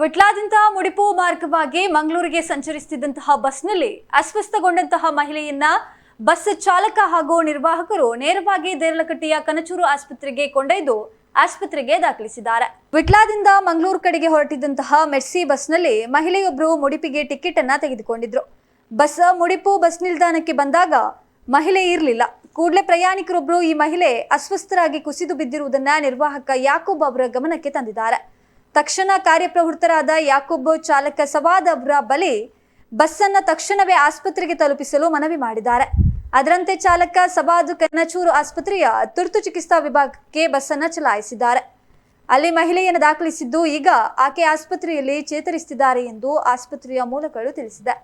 ವಿಟ್ಲಾದಿಂದ ಮುಡಿಪು ಮಾರ್ಗವಾಗಿ ಮಂಗಳೂರಿಗೆ ಸಂಚರಿಸುತ್ತಿದ್ದಂತಹ ಬಸ್ನಲ್ಲಿ ಅಸ್ವಸ್ಥಗೊಂಡಂತಹ ಮಹಿಳೆಯನ್ನ ಬಸ್ ಚಾಲಕ ಹಾಗೂ ನಿರ್ವಾಹಕರು ನೇರವಾಗಿ ದೇರಳಕಟ್ಟೆಯ ಕನಚೂರು ಆಸ್ಪತ್ರೆಗೆ ಕೊಂಡೊಯ್ದು ಆಸ್ಪತ್ರೆಗೆ ದಾಖಲಿಸಿದ್ದಾರೆ. ವಿಟ್ಲಾದಿಂದ ಮಂಗಳೂರು ಕಡೆಗೆ ಹೊರಟಿದ್ದಂತಹ ಮೆರ್ಸಿ ಬಸ್ನಲ್ಲಿ ಮಹಿಳೆಯೊಬ್ಬರು ಮುಡಿಪಿಗೆ ಟಿಕೆಟ್ ಅನ್ನ ತೆಗೆದುಕೊಂಡಿದ್ರು. ಬಸ್ ಮುಡಿಪು ಬಸ್ ನಿಲ್ದಾಣಕ್ಕೆ ಬಂದಾಗ ಮಹಿಳೆ ಇರಲಿಲ್ಲ. ಕೂಡಲೇ ಪ್ರಯಾಣಿಕರೊಬ್ಬರು ಈ ಮಹಿಳೆ ಅಸ್ವಸ್ಥರಾಗಿ ಕುಸಿದು ಬಿದ್ದಿರುವುದನ್ನ ನಿರ್ವಾಹಕ ಯಾಕೂಬ್ ಅವರ ಗಮನಕ್ಕೆ ತಂದಿದ್ದಾರೆ. ತಕ್ಷಣ ಕಾರ್ಯಪ್ರವೃತ್ತರಾದ ಯಾಕೊಬ್ಬ ಚಾಲಕ ಸವಾದ್ ಅವರ ಬಳಿ ಬಸ್ಸನ್ನ ತಕ್ಷಣವೇ ಆಸ್ಪತ್ರೆಗೆ ತಲುಪಿಸಲು ಮನವಿ ಮಾಡಿದ್ದಾರೆ. ಅದರಂತೆ ಚಾಲಕ ಸವಾದ್ ಕನ್ನಚೂರು ಆಸ್ಪತ್ರೆಯ ತುರ್ತು ಚಿಕಿತ್ಸಾ ವಿಭಾಗಕ್ಕೆ ಬಸ್ಸನ್ನು ಚಲಾಯಿಸಿದ್ದಾರೆ. ಅಲ್ಲಿ ಮಹಿಳೆಯನ್ನು ದಾಖಲಿಸಿದ್ದು ಈಗ ಆಕೆ ಆಸ್ಪತ್ರೆಯಲ್ಲಿ ಚೇತರಿಸುತ್ತಿದ್ದಾರೆ ಎಂದು ಆಸ್ಪತ್ರೆಯ ಮೂಲಗಳು ತಿಳಿಸಿದೆ.